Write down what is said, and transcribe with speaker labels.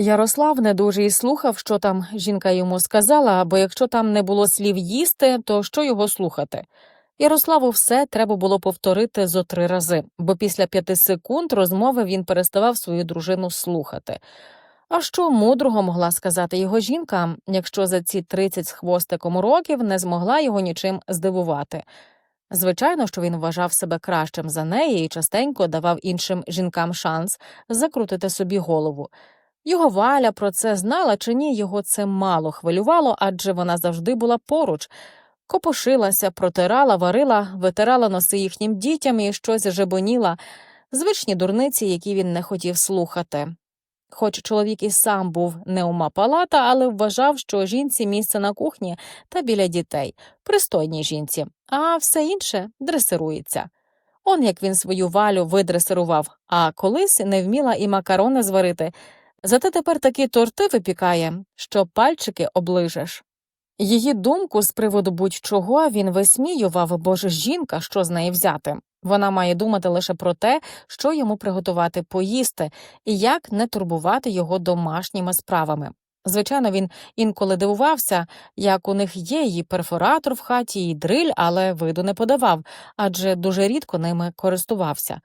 Speaker 1: Ярослав не дуже й слухав, що там жінка йому сказала, бо якщо там не було слів їсти, то що його слухати? Ярославу все треба було повторити зо три рази, бо після п'яти секунд розмови він переставав свою дружину слухати. А що мудрого могла сказати його жінка, якщо за ці 30 з хвостиком років не змогла його нічим здивувати? Звичайно, що він вважав себе кращим за неї і частенько давав іншим жінкам шанс закрутити собі голову. Його Валя про це знала чи ні, його це мало хвилювало, адже вона завжди була поруч. Копошилася, протирала, варила, витирала носи їхнім дітям і щось жебоніла, звичні дурниці, які він не хотів слухати. Хоч чоловік і сам був не ума палата, але вважав, що жінці місце на кухні та біля дітей, пристойній жінці, а все інше дресирується. Он як він свою валю видресирував, а колись не вміла і макарони зварити. Зате тепер такі торти випікає, що пальчики оближеш. Її думку з приводу будь-чого він висміював, бо ж жінка, що з неї взяти. Вона має думати лише про те, що йому приготувати поїсти і як не турбувати його домашніми справами. Звичайно, він інколи дивувався, як у них є і перфоратор в хаті, і дриль, але виду не подавав, адже дуже рідко ними користувався.